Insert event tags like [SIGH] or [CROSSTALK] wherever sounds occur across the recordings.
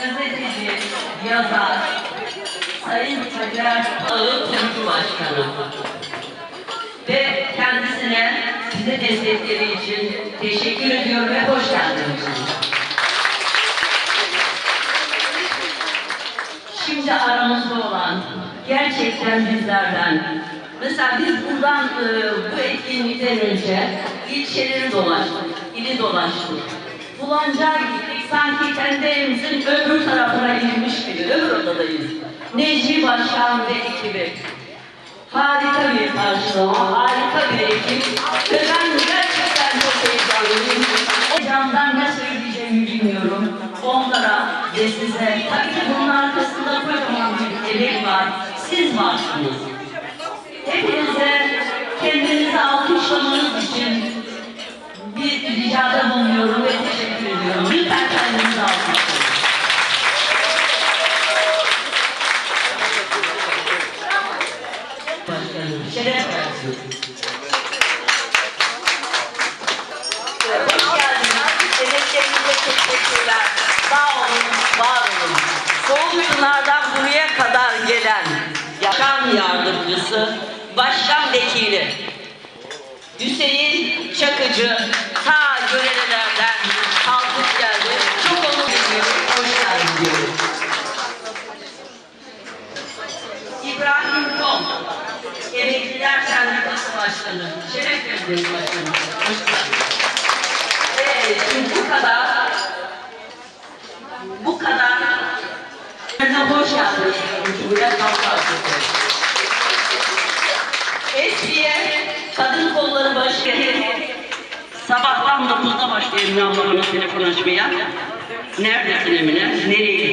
gazeteci, yazar, Sayın Hacer Ağır Kurucu Başkanı ve kendisine bize destekleri için teşekkür ediyorum ve hoş geldiniz. Şimdi aramızda olan gerçekten bizlerden mesela biz buradan e, bu etkinlikten önce ilçeleri dolaştık, ili dolaştık. Bulancağa gittik sanki kendi evimizin öbür tarafına inmiş gibi öbür odadayız. Necmi Başkan ve ekibi. Harika bir karşılama, harika bir ekip ve ben gerçekten çok heyecanlıyım. Heyecandan ne söyleyeceğimi bilmiyorum. Onlara ve size, tabii ki bunun arkasında kocaman bir emek var. Siz varsınız. Hepinize kendinizi alkışlamanız için bir ricada bulunuyorum ve. Lütfen kendinizi alkışlayın. Teşekkürler. Sağ olun, var olun. Soğuk Pınar'dan buraya kadar gelen Başkan Yardımcısı, Başkan Vekili Hüseyin Çakıcı Başkanı. Şeref verdiniz başkanım. Evet, bu kadar. Bu kadar. Size hoş geldiniz. Halk Partisi. Eskiye Kadın Kolları Başkanı sabahtan 9'da başlıyor Emine ablamla telefon açmaya. Neredesin Emine? Nereye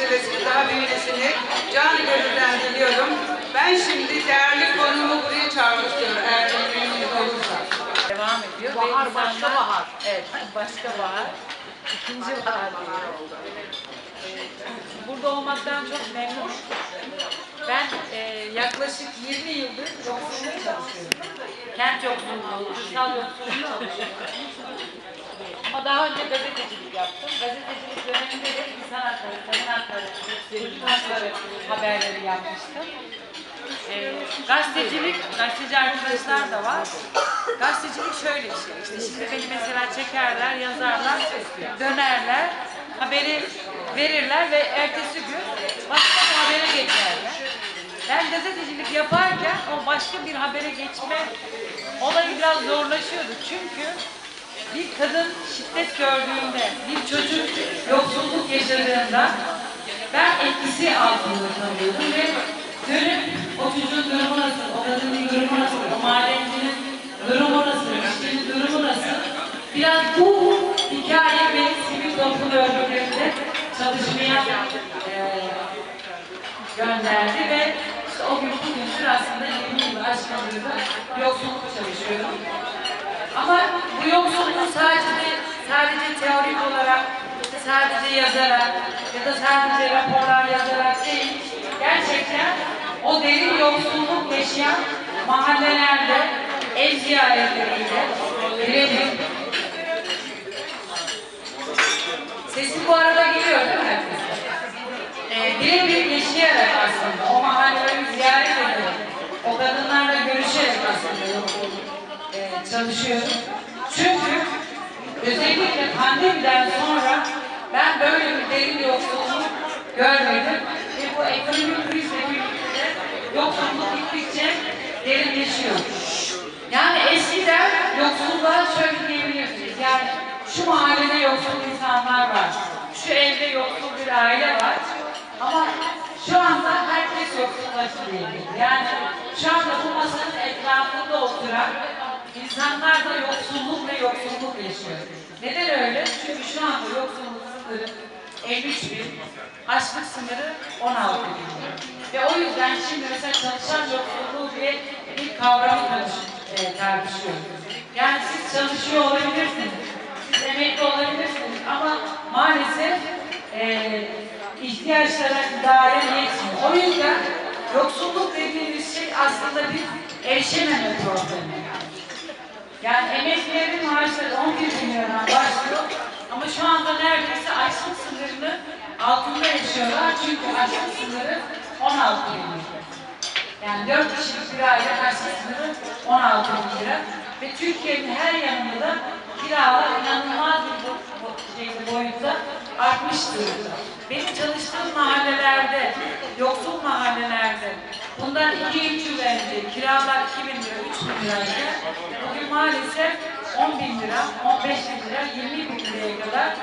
daha genişlemesini, daha büyümesini canı gönülden diliyorum. Ben şimdi değerli konuğumu buraya çağırmak istiyorum eğer memnuniyet olursa. devam ediyor. Bahar başka bahar. Evet, başka bahar. İkinci bahar diyelim. Burada olmaktan çok memnunum. Ben e, yaklaşık 20 yıldır yoksulluk çalışıyorum. Kent yoksulluğu, kırsal yoksulluğu çalışıyorum. Ama daha önce gazetecilik yaptım. Gazetecilik döneminde de insan hakları, kadın hakları, çocuk hakları haberleri yapmıştım. Ee, gazetecilik, gazeteci arkadaşlar da var. Gazetecilik şöyle bir şey. İşte şimdi beni mesela çekerler, yazarlar, dönerler, haberi verirler ve ertesi gün başka bir habere geçerler. Ben gazetecilik yaparken o başka bir habere geçme olayı biraz zorlaşıyordu. Çünkü bir kadın şiddet gördüğünde, bir çocuk yoksulluk yaşadığında ben etkisi altında kalıyordum ve dönüp o çocuğun durumu nasıl, o kadının durumu nasıl, o mahallecinin durumu nasıl, işçinin durumu nasıl? Biraz bu hikaye beni sivil toplum örgütlerinde çalışmaya eee gönderdi ve işte o gün bugündür aslında 20 yıl aşkın da yoksulluk çalışıyorum. Ama bu yoksulluğu sadece sadece teorik olarak, sadece yazarak ya da sadece raporlar yazarak değil, gerçekten o derin yoksulluk yaşayan mahallelerde ev ziyaretleriyle birebir. Sesim bu arada geliyor değil mi herkese? Ee, birebir yaşayarak aslında o mahalleleri ziyaret ederek, o kadınlarla görüşerek aslında yoksulluk e, çalışıyorum. Çünkü özellikle pandemiden sonra ben böyle bir derin yoksulluk görmedim. Ve bu ekonomik krizle birlikte yoksulluk gittikçe derinleşiyor. Yani eskiden yoksulluğa şöyle diyebilirsiniz. Yani şu mahallede yoksul insanlar var. Şu evde yoksul bir aile var. Ama şu anda herkes yoksullaştı diyebilir. Yani şu anda bu masanın insanlar da yoksulluk ve yoksulluk yaşıyor. Neden öyle? Çünkü şu anda yoksulluk sınırı 53 bin. açlık sınırı 16 bin. Ve o yüzden şimdi mesela çalışan yoksulluğu diye bir tartış- e, tartışıyoruz. Yani siz çalışıyor olabilirsiniz, siz emekli olabilirsiniz ama maalesef e, ihtiyaçlara idare yetmiyor. O yüzden yoksulluk dediğimiz şey aslında bir erişememe problemi. Yani emeklilerin maaşları 11 bin liradan başlıyor ama şu anda neredeyse açlık sınırının altında yaşıyorlar çünkü açlık sınırı 16 bin lira. Yani 4 kişilik bir aile açlık sınırı 16 bin lira ve Türkiye'nin her yanında da kiralar inanılmaz bir şeyde, boyutta artmış durumda. Benim çalıştığım mahallelerde, yoksul mahallelerde bundan 2-3 yıl önce kiralar 2 bin lira, 3 bin lirayken bugün maalesef 10 bin lira, 15 bin lira, 20 bin liraya kadar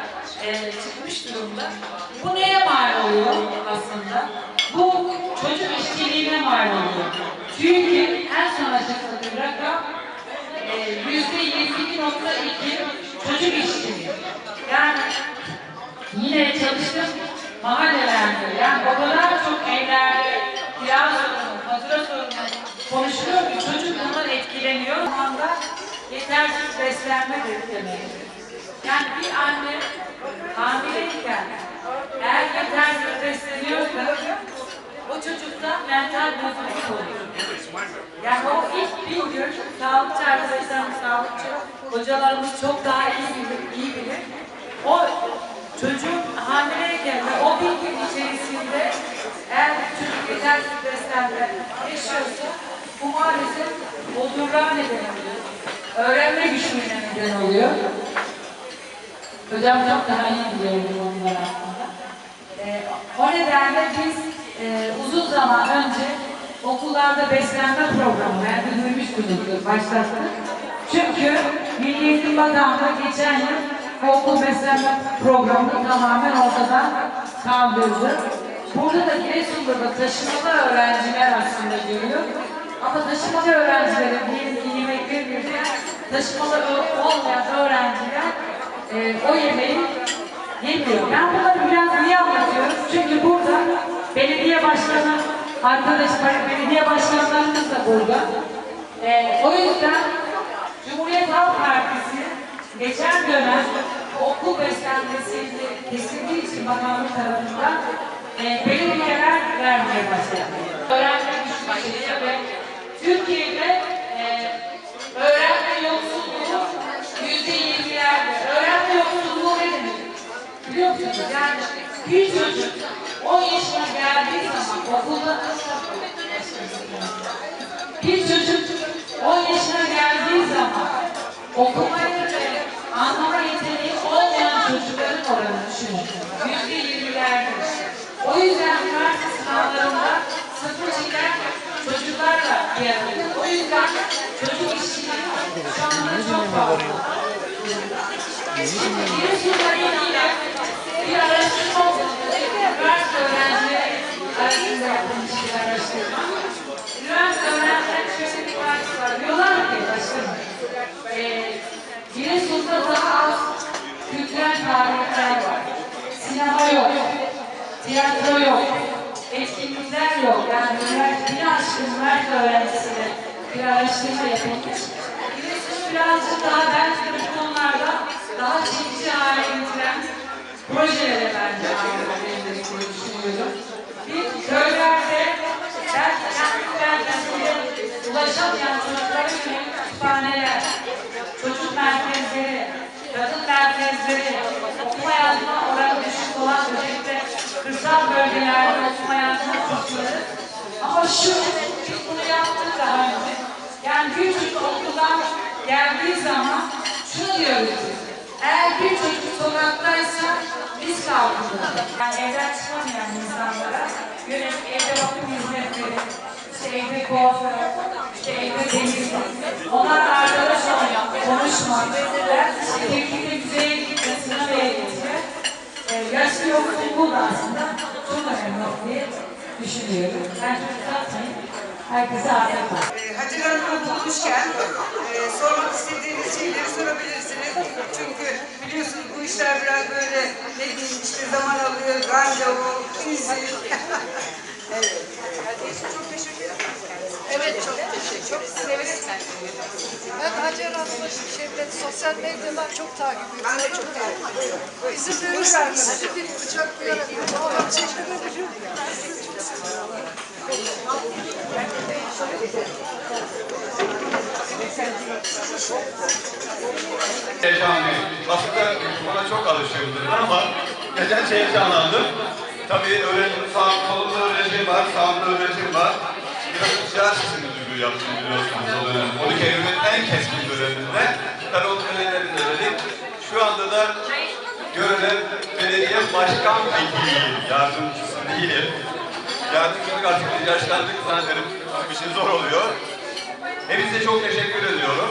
e, çıkmış durumda. Bu neye mal oluyor aslında? Bu çocuk işçiliğine mal oluyor. Çünkü en son açıkladığı rakam e, yüzde 22.2 çocuk işçiliği. Yani yine çalıştığım mahallelerde yani o çok evlerde kira sorunu, fatura sorunu konuşuluyor ki etkileniyor. O anda yetersiz beslenme de demek. Yani bir anne hamileyken eğer yetersiz besleniyorsa o çocukta mental bozukluk oluyor. Yani o ilk bir gün sağlıkçı arkadaşlarımız, sağlıkçı hocalarımız çok daha iyi bilir, iyi bilir. O çocuk hamileyken ve o bir gün içerisinde eğer çocuk yetersiz beslenme yaşıyorsa bu maalesef. Güçlüğüne neden oluyor. Hocam çok daha iyi biliyor bu konular hakkında. Ee, o nedenle biz e, uzun zaman önce okullarda beslenme programı, ben de duymuştunuzdur, başlattık. Çünkü Milli Eğitim Bakanlığı geçen yıl okul beslenme programını tamamen ortadan kaldırdı. Burada da Giresun'da da taşımalı öğrenciler aslında geliyor. Ama taşımalı öğrencilerin diyelim ki yemek verilirken taşımalı olmayan öğrenciler e, o yemeği yemiyor. Ben bunları biraz niye anlatıyorum? Çünkü burada belediye başkanı arkadaşlar, belediye başkanlarımız da burada. E, o yüzden Cumhuriyet Halk Partisi geçen dönem okul beslenmesi kesildiği için bakanlık tarafından e, belediyeler vermeye başladı. Öğrenme güçlüğü ve Türkiye'de Biliyor? Yani bir çocuk 10 yaşına geldiği zaman okulda bir çocuk 10 yaşına geldiği zaman okumayı ve anlama yeteneği olmayan çocukların oranı düşünün. Yüzde yirmilerde. O yüzden üniversite sınavlarında sıfır çeken çocuklarla bir arada. O yüzden çocuk işçiliği şu anda çok fazla. Şimdi Giresun'la ilgili Yani üniversite, aşkın üniversite öğrencisiyle bir araştırma yapılmış. Giresun birazcık daha belki de bu konularda daha çekici hale getiren projelere bence ayrılabilir diye düşünüyorum. Bir köylerde belki kendi beldesinde ulaşamayan çocuklara yönelik kütüphaneler, çocuk merkezleri, kadın merkezleri, okuma yazma oranı düşük olan özellikle kırsal bölgelerde. Şu, biz bunu yaptık daha önce. Yani bir çocuk okuldan geldiği zaman şunu diyoruz. Eğer bir çocuk sokaktaysa biz kaldırırız. Yani evden çıkamayan insanlara yönelik evde bakım hizmetleri, işte evde kuaför, işte evde temizlik, onlar arkadaş olmak, konuşmak, ve işte birlikte müzeye gitme, sinemaya gitme, e, yaşlı yoksulluğu da aslında düşünüyorum. Ben çok uzatmayayım. Herkese afiyet olsun. E, Hacer Hanım'ı bulmuşken e, sormak istediğiniz şeyleri sorabilirsiniz. Çünkü biliyorsunuz bu işler biraz böyle ne diyeyim işte zaman alıyor, randevu, izi. [LAUGHS] evet. Çok teşekkür ederim. Evet çok teşekkür Çok severek Ben Hacer Hanım'ı şeyde, sosyal medyadan çok takip ediyorum. Ben de çok takip ediyorum. İzin verirseniz sizi bir bıçaklayarak bir fotoğraf çekilebilir miyim? [LAUGHS] Ben sizi Heyecanlıyım. Aslında buna çok alışığımdır ama geçen şey heyecanlandım. Tabii öğrenim, sağ, solumda öğrencim var, sağımda öğrencim var. Biraz sesini duygu yaptım biliyorsunuz o dönem. 12 Eylül'ün en keskin döneminde. Tabii o dönemleri söyledik. Şu anda da görevim belediye başkan vekili yardımcısı değilim. Yardımcılık artık yaşlandık zannederim. Bir şey zor oluyor. Hepinize çok teşekkür ediyorum.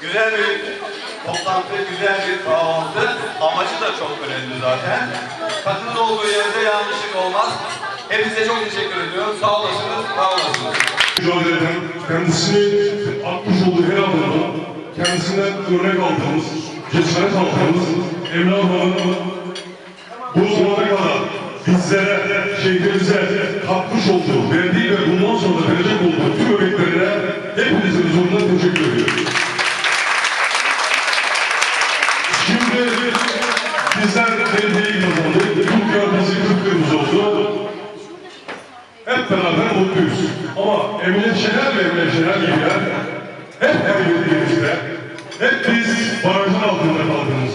Güzel bir toplantı, güzel bir kahvaltı. Amacı da çok önemli zaten. Kadının olduğu yerde yanlışlık olmaz. Hepinize çok teşekkür ediyorum. Sağ olasınız, var olasınız. kendisini atmış olduğu her adımda kendisinden örnek aldığımız, cesaret aldığımız Emrah Hanım'ın bu zamana kadar bizlere, şehrimize katmış olduğu, verdiği ve bundan sonra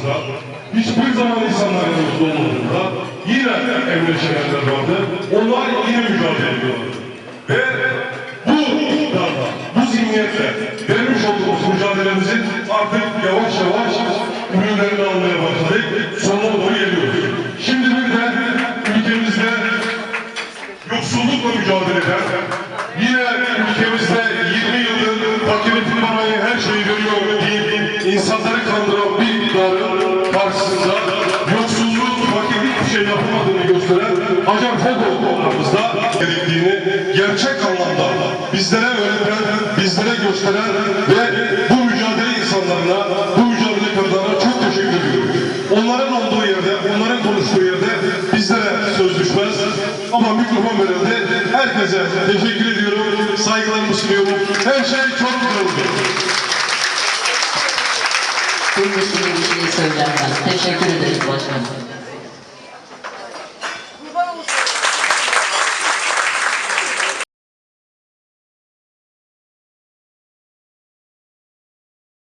kaldığımızda, hiçbir zaman insanlar yanımızda olmadığında yine Emine Şenerler vardı. Onlar yine mücadele ediyorlar. Ve bu iktidarla, bu zihniyetle vermiş olduğumuz mücadelemizin artık yavaş yavaş ürünlerini almaya başladık. Sonuna doğru geliyoruz. Şimdi bir de ülkemizde yoksullukla mücadele eden, gerçek anlamda bizlere öğreten, bizlere gösteren ve bu mücadele insanlarına, bu mücadele kadınlarına çok teşekkür ediyorum. Onların olduğu yerde, onların konuştuğu yerde bizlere söz düşmez. Ama mikrofon verildi. Herkese teşekkür ediyorum. Saygılarımı sunuyorum. Her şey çok güzel oldu. Şey söylenmez. Teşekkür ederiz başkanım.